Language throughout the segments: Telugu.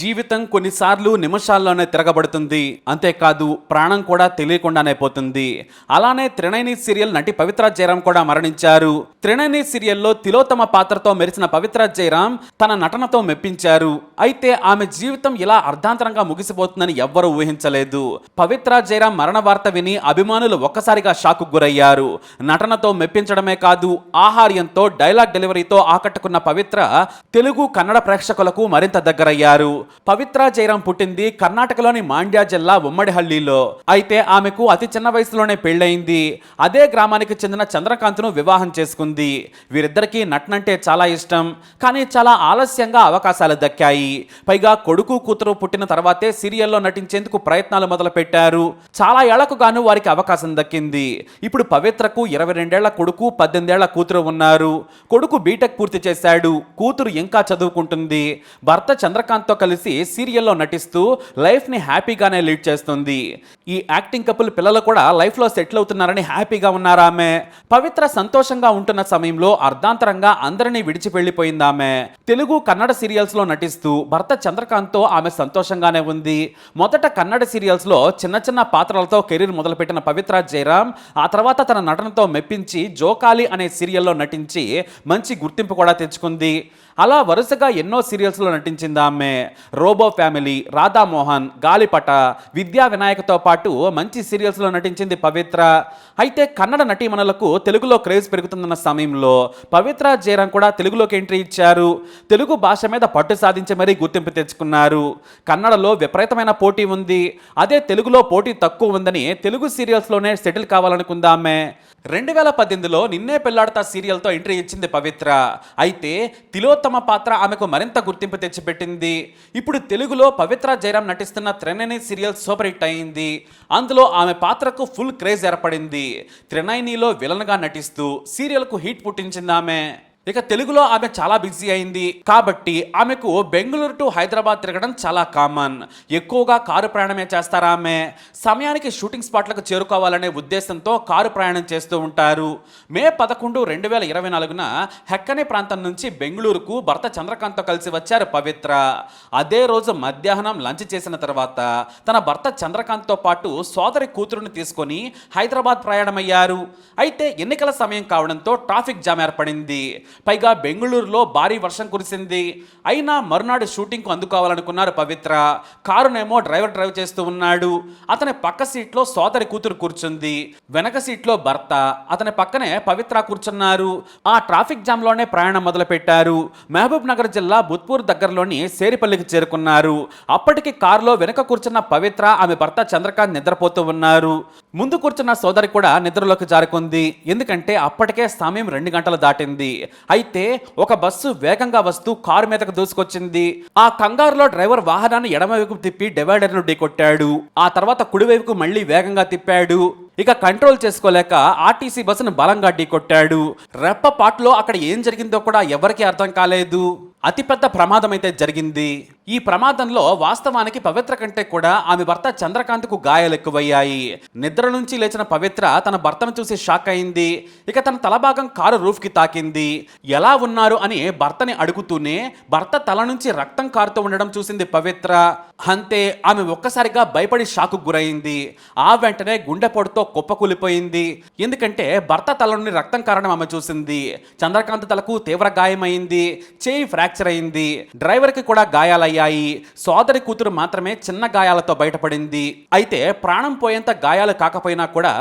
జీవితం కొన్నిసార్లు నిమిషాల్లోనే తిరగబడుతుంది. అంతేకాదు ప్రాణం కూడా తెలియకుండానే పోతుంది. అలానే త్రినైని సీరియల్ నటి పవిత్ర జయరాం కూడా మరణించారు. త్రినైని సీరియల్లో తిలోత్తమ పాత్రతో మెరిసిన పవిత్ర జయరాం తన నటనతో మెప్పించారు. అయితే ఆమె జీవితం ఇలా అర్ధాంతరంగా ముగిసిపోతుందని ఎవ్వరూ ఊహించలేదు. పవిత్ర జయరాం మరణ వార్త విని అభిమానులు ఒక్కసారిగా షాకు గురయ్యారు. నటనతో మెప్పించడమే కాదు ఆహార్యంతో డైలాగ్ డెలివరీతో ఆకట్టుకున్న పవిత్ర తెలుగు కన్నడ ప్రేక్షకులకు మరింత దగ్గరయ్యారు. పవిత్ర జయరాం పుట్టింది కర్ణాటకలోని మాండ్యా జిల్లా ఉమ్మడిహల్లిలో. అయితే ఆమెకు అతి చిన్న వయసులోనే పెళ్ళయింది. అదే గ్రామానికి చెందిన చంద్రకాంత్ను వివాహం చేసుకుంది. వీరిద్దరికీ నటనంటే చాలా ఇష్టం. కానీ చాలా ఆలస్యంగా అవకాశాలు దక్కాయి. పైగా కొడుకు కూతురు పుట్టిన తర్వాతే సీరియల్లో నటించేందుకు ప్రయత్నాలు మొదలు పెట్టారు చాలా ఏళ్ళకు గాను వారికి అవకాశం దక్కింది. ఇప్పుడు పవిత్రకు ఇరవై రెండేళ్ళ కొడుకు పద్దెనిమిదేళ్ళ కూతురు ఉన్నారు. కొడుకు బీటెక్ పూర్తి చేశాడు. కూతురు ఇంకా చదువుకుంటుంది. భర్త చంద్రకాంత్తో కలిసి సీరియల్లో నటిస్తూ లైఫ్ని హ్యాపీగానే లీడ్ చేస్తుంది. ఈ యాక్టింగ్ కపుల్ పిల్లలు కూడా లైఫ్లో సెటిల్ అవుతున్నారని హ్యాపీగా ఉన్నారు ఆమె? పవిత్ర సంతోషంగా ఉంటున్న సమయంలో అర్ధాంతరంగా అందరినీ విడిచి వెళ్ళిపోయింది ఆమె. తెలుగు కన్నడ సీరియల్స్లో నటిస్తూ భర్త చంద్రకాంత్తో ఆమె సంతోషంగానే ఉంది. మొదట కన్నడ సీరియల్స్లో చిన్న చిన్న పాత్రలతో కెరీర్ మొదలుపెట్టిన పవిత్ర జయరామ్ ఆ తర్వాత తన నటనతో మెప్పించి జోకాలి అనే సీరియల్లో నటించి మంచి గుర్తింపు కూడా తెచ్చుకుంది. అలా వరుసగా ఎన్నో సీరియల్స్లో నటించింది ఆమె. రోబో ఫ్యామిలీ రాధామోహన్ గాలిపట విద్యా వినాయకతో పాటు మంచి సీరియల్స్లో నటించింది పవిత్ర. అయితే కన్నడ నటీమణులకు తెలుగులో క్రేజ్ పెరుగుతున్న సమయంలో పవిత్ర జయరాం కూడా తెలుగులోకి ఎంట్రీ ఇచ్చారు. తెలుగు భాష మీద పట్టు సాధించి మరీ గుర్తింపు తెచ్చుకున్నారు. కన్నడలో విపరీతమైన పోటీ ఉంది. అదే తెలుగులో పోటీ తక్కువ ఉందని తెలుగు సీరియల్స్లోనే సెటిల్ కావాలనుకుందామే. రెండు వేల పద్దెనిమిదిలో నిన్నే పెళ్ళాడతా సీరియల్తో ఎంట్రీ ఇచ్చింది పవిత్ర. అయితే తిలోత్తమ పాత్ర ఆమెకు మరింత గుర్తింపు తెచ్చిపెట్టింది. ఇప్పుడు తెలుగులో పవిత్ర జయరాం నటిస్తున్న త్రినైని సీరియల్ సూపర్ హిట్ అయింది. అందులో ఆమె పాత్రకు ఫుల్ క్రేజ్ ఏర్పడింది. త్రినైనిలో విలన్గా నటిస్తూ సీరియల్కు హిట్ పుట్టించింది ఆమె. ఇక తెలుగులో ఆమె చాలా బిజీ అయింది. కాబట్టి ఆమెకు బెంగళూరు టు హైదరాబాద్ తిరగడం చాలా కామన్. ఎక్కువగా కారు ప్రయాణమే చేస్తారా ఆమె? సమయానికి షూటింగ్ స్పాట్లకు చేరుకోవాలనే ఉద్దేశంతో కారు ప్రయాణం చేస్తూ ఉంటారు. మే పదకొండు రెండు వేల ఇరవై నాలుగున హెక్కనే ప్రాంతం నుంచి బెంగళూరుకు భర్త చంద్రకాంత్తో కలిసి వచ్చారు పవిత్ర. అదే రోజు మధ్యాహ్నం లంచ్ చేసిన తర్వాత తన భర్త చంద్రకాంత్తో పాటు సోదరి కూతురుని తీసుకొని హైదరాబాద్ ప్రయాణమయ్యారు. అయితే ఎన్నికల సమయం కావడంతో ట్రాఫిక్ జామ్ ఏర్పడింది. పైగా బెంగళూరులో భారీ వర్షం కురిసింది. అయినా మరునాడు షూటింగ్కు అందుకోవాలనుకున్నారు పవిత్ర. కారునేమో డ్రైవర్ డ్రైవ్ చేస్తూ ఉన్నాడు. అతని పక్క సీట్లో సోదరి కూతురు కూర్చుంది. వెనక సీట్లో భర్త. అతని పక్కనే పవిత్ర కూర్చున్నారు. ఆ ట్రాఫిక్ జామ్లోనే ప్రయాణం మొదలుపెట్టారు. మహబూబ్ నగర్ జిల్లా బుత్పూర్ దగ్గరలోని సేరిపల్లికి చేరుకున్నారు. అప్పటికి కారులో వెనక కూర్చున్న పవిత్ర ఆమె భర్త చంద్రకాంత్ నిద్రపోతూ ఉన్నారు. ముందు కూర్చున్న సోదరి కూడా నిద్రలోకి జారుకుంది. ఎందుకంటే అప్పటికే సమయం రెండు గంటలు దాటింది. అయితే ఒక బస్సు వేగంగా వస్తూ కారు మీదకు దూసుకొచ్చింది. ఆ కంగారులో డ్రైవర్ వాహనాన్ని ఎడమవైపు తిప్పి డివైడర్ను ఢీకొట్టాడు. ఆ తర్వాత కుడివైపుకు మళ్ళీ వేగంగా తిప్పాడు. ఇక కంట్రోల్ చేసుకోలేక ఆర్టీసీ బస్సును బలంగా ఢీకొట్టాడు. రెప్ప పాటలో అక్కడ ఏం జరిగిందో కూడా ఎవరికీ అర్థం కాలేదు. అతిపెద్ద ప్రమాదం అయితే జరిగింది. ఈ ప్రమాదంలో వాస్తవానికి పవిత్ర కంటే కూడా ఆమె భర్త చంద్రకాంత్కు గాయాలు ఎక్కువయ్యాయి నిద్ర నుంచి లేచిన పవిత్ర తన భర్తను చూసి షాక్ అయింది. ఇక తన తలభాగం కారు రూఫ్కి తాకింది. ఎలా ఉన్నారు అని భర్తని అడుగుతూనే భర్త తల నుంచి రక్తం కారుతూ ఉండడం చూసింది పవిత్ర. అంతే ఆమె ఒక్కసారిగా భయపడి షాకు గురైంది. ఆ వెంటనే గుండెపోటుతో కుప్పకూలిపోయింది. ఎందుకంటే భర్త తల నుండి రక్తం కారణం ఆమె చూసింది. చంద్రకాంత్ తలకు తీవ్ర గాయమైంది. చేయి ఫ్రాక్చర్ అయింది. డ్రైవర్కి కూడా గాయాలయ్యాయి. సోదరి కూతురు మాత్రమే చిన్న గాయాలతో బయటపడింది. అయితే ప్రాణం పోయేంత గాయాలు కాకపోయినా కూడా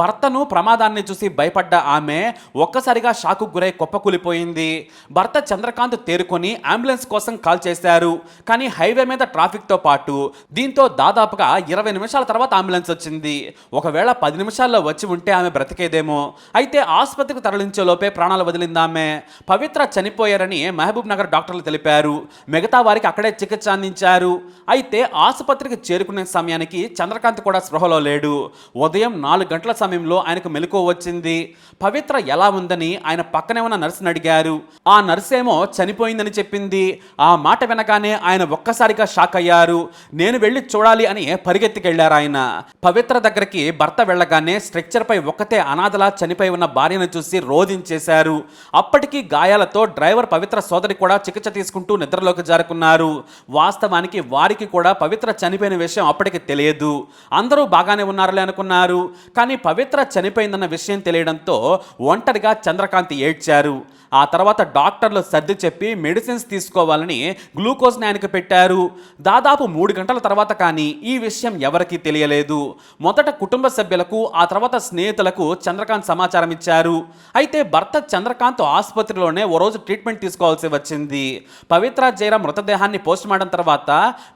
భర్తను ప్రమాదాన్ని చూసి భయపడ్డ ఆమె ఒక్కసారిగా షాకు గురై కుప్పకూలిపోయింది భర్త చంద్రకాంత్ తేరుకొని అంబులెన్స్ కోసం కాల్ చేశారు. కానీ హైవే మీద ట్రాఫిక్తో పాటు దీంతో దాదాపుగా ఇరవై నిమిషాల తర్వాత అంబులెన్స్ వచ్చింది. ఒకవేళ పది నిమిషాల్లో వచ్చి ఉంటే ఆమె బ్రతికేదేమో. అయితే ఆసుపత్రికి తరలించే లోపే ప్రాణాలు వదిలిందామె పవిత్ర చనిపోయారని మహబూబ్ నగర్ డాక్టర్లు తెలిపారు. మిగతా వారికి అక్కడే చికిత్స అందించారు. అయితే ఆసుపత్రికి చేరుకునే సమయానికి చంద్రకాంత్ కూడా స్పృహలో లేడు. ఉదయం నాలుగు గంటల సమయంలో ఆయనకు మెలకువ వచ్చింది. పవిత్ర ఎలా ఉందని ఆయన పక్కనే ఉన్న నర్సుని అడిగారు. ఆ నర్స్ ఏమో చనిపోయిందని చెప్పింది. ఆ మాట వినగానే ఆయన ఒక్కసారిగా షాక్ అయ్యారు. నేను వెళ్ళి చూడాలి అని పరిగెత్తికెళ్ళారు ఆయన. పవిత్ర దగ్గరికి భర్త వెళ్ళగానే స్ట్రెక్చర్పై ఒక్కతే అనాథలా చనిపోయి ఉన్న భార్యను చూసి రోధించేశారు. అప్పటికీ గాయాలతో డ్రైవర్ పవిత్ర సోదరి కూడా చికిత్స తీసుకుంటూ నిద్రలోకి జారుకున్నారు. వాస్తవానికి వారికి కూడా పవిత్ర చనిపోయిన విషయం అప్పటికి తెలియదు. అందరూ బాగానే ఉన్నారులే అనుకున్నారు. కానీ పవిత్ర చనిపోయిందన్న విషయం తెలియడంతో ఒంటరిగా చంద్రకాంత్ ఏడ్చారు. ఆ తర్వాత డాక్టర్లు సర్ది చెప్పి మెడిసిన్స్ తీసుకోవాలని గ్లూకోజ్ని ఆయనకు పెట్టారు. దాదాపు మూడు గంటల తర్వాత కానీ ఈ విషయం ఎవరికీ తెలియలేదు. మొదట కుటుంబ సభ్యులకు ఆ తర్వాత స్నేహితులకు చంద్రకాంత్ సమాచారం ఇచ్చారు. అయితే భర్త చంద్రకాంత్ ఆసుపత్రిలోనే ఓ రోజు ట్రీట్మెంట్ తీసుకోవాల్సి వచ్చింది. పవిత్ర జైరా మృతదేహాన్ని పోస్ట్ మార్టం తర్వాత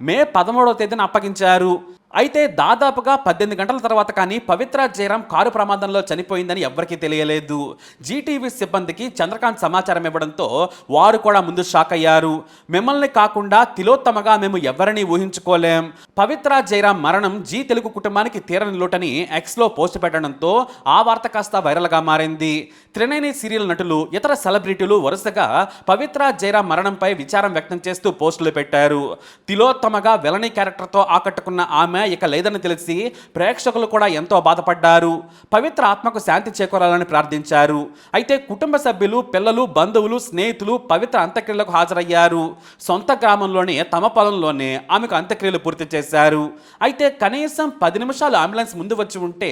మే పదమూడవ తేదీన అప్పగించారు. అయితే దాదాపుగా పద్దెనిమిది గంటల తర్వాత కానీ పవిత్ర జయరాం కారు ప్రమాదంలో చనిపోయిందని ఎవరికీ తెలియలేదు. జీటీవీ సిబ్బందికి చంద్రకాంత్ సమాచారం ఇవ్వడంతో వారు కూడా ముందు షాక్ అయ్యారు. మిమ్మల్ని కాకుండా తిలోత్తమగా మేము ఎవరిని ఊహించుకోలేం. పవిత్ర జయరాం మరణం జీ తెలుగు కుటుంబానికి తీరని లోటని ఎక్స్లో పోస్ట్ పెట్టడంతో ఆ వార్త కాస్త వైరల్గా మారింది. త్రినేని సీరియల్ నటులు ఇతర సెలబ్రిటీలు వరుసగా పవిత్ర జయరాం మరణంపై విచారం వ్యక్తం చేస్తూ పోస్టులు పెట్టారు. తిలోత్తమగా వెలని క్యారెక్టర్తో ఆకట్టుకున్న ఆమె ఆమె ఇక లేదని తెలిసి ప్రేక్షకులు కూడా ఎంతో బాధపడ్డారు. పవిత్ర ఆత్మకు శాంతి చేకూరాలని ప్రార్థించారు. అయితే కుటుంబ సభ్యులు పిల్లలు బంధువులు స్నేహితులు పవిత్ర అంత్యక్రియలకు హాజరయ్యారు. సొంత గ్రామంలోనే తమ పొలంలోనే ఆమెకు అంత్యక్రియలు పూర్తి చేశారు. అయితే కనీసం పది నిమిషాలు అంబులెన్స్ ముందు వచ్చి ఉంటే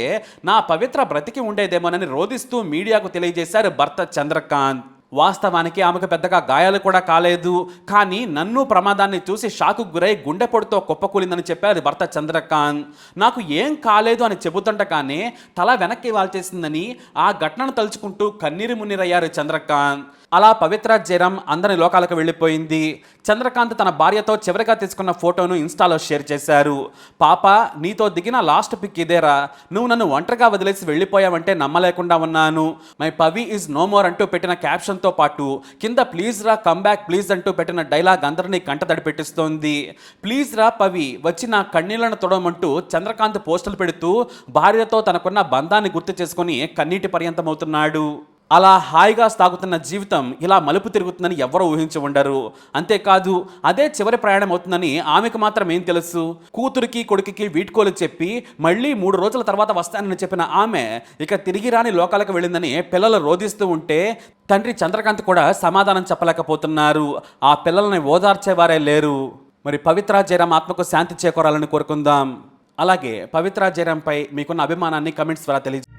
నా పవిత్ర బ్రతికి ఉండేదేమోనని రోధిస్తూ మీడియాకు తెలియజేశారు భర్త చంద్రకాంత్. వాస్తవానికి ఆమెకు పెద్దగా గాయాలు కూడా కాలేదు. కానీ నన్ను ప్రమాదాన్ని చూసి షాకు గురై గుండెపొడితో కుప్పకూలిందని చెప్పారు భర్త చంద్రకాంత్. నాకు ఏం కాలేదు అని చెబుతుండగానే తల వెనక్కి వాల్చేసిందని ఆ ఘటనను తలుచుకుంటూ కన్నీరు మున్నీరయ్యారు చంద్రకాంత్. అలా పవిత్ర జయరాం అందరి లోకాలకు వెళ్ళిపోయింది. చంద్రకాంత్ తన భార్యతో చివరిగా తీసుకున్న ఫోటోను ఇన్స్టాలో షేర్ చేశారు. పాప నీతో దిగిన లాస్ట్ పిక్ ఇదేరా. నువ్వు నన్ను ఒంటరిగా వదిలేసి వెళ్ళిపోయావంటే నమ్మలేకుండా ఉన్నాను. My Pavi is no more అంటూ పెట్టిన క్యాప్షన్తో పాటు కింద ప్లీజ్ రా కమ్ బ్యాక్ ప్లీజ్ అంటూ పెట్టిన డైలాగ్ అందరినీ కంటతడి పెట్టిస్తోంది. ప్లీజ్ రా పవి వచ్చి నా కన్నీళ్ళను తొడమంటూ చంద్రకాంత్ పోస్టులు పెడుతూ భార్యతో తనకున్న బంధాన్ని గుర్తు చేసుకుని కన్నీటి పర్యంతమవుతున్నాడు. అలా హాయిగా సాగుతున్న జీవితం ఇలా మలుపు తిరుగుతుందని ఎవరో ఊహించి ఉండరు. అంతేకాదు అదే చివరి ప్రయాణం అవుతుందని ఆమెకు మాత్రం ఏం తెలుసు? కూతురికి కొడుకుకి వీడ్కోలు చెప్పి మళ్ళీ మూడు రోజుల తర్వాత వస్తానని చెప్పిన ఆమె ఇక తిరిగి రాని లోకాలకు వెళ్ళిందని పిల్లలు రోధిస్తూ ఉంటే తండ్రి చంద్రకాంత్ కూడా సమాధానం చెప్పలేకపోతున్నారు. ఆ పిల్లల్ని ఓదార్చేవారే లేరు. మరి పవిత్ర జయరాం ఆత్మకు శాంతి చేకూరాలని కోరుకుందాం. అలాగే పవిత్ర జయరాంపై మీకున్న అభిమానాన్ని కమెంట్స్ ద్వారా తెలియజే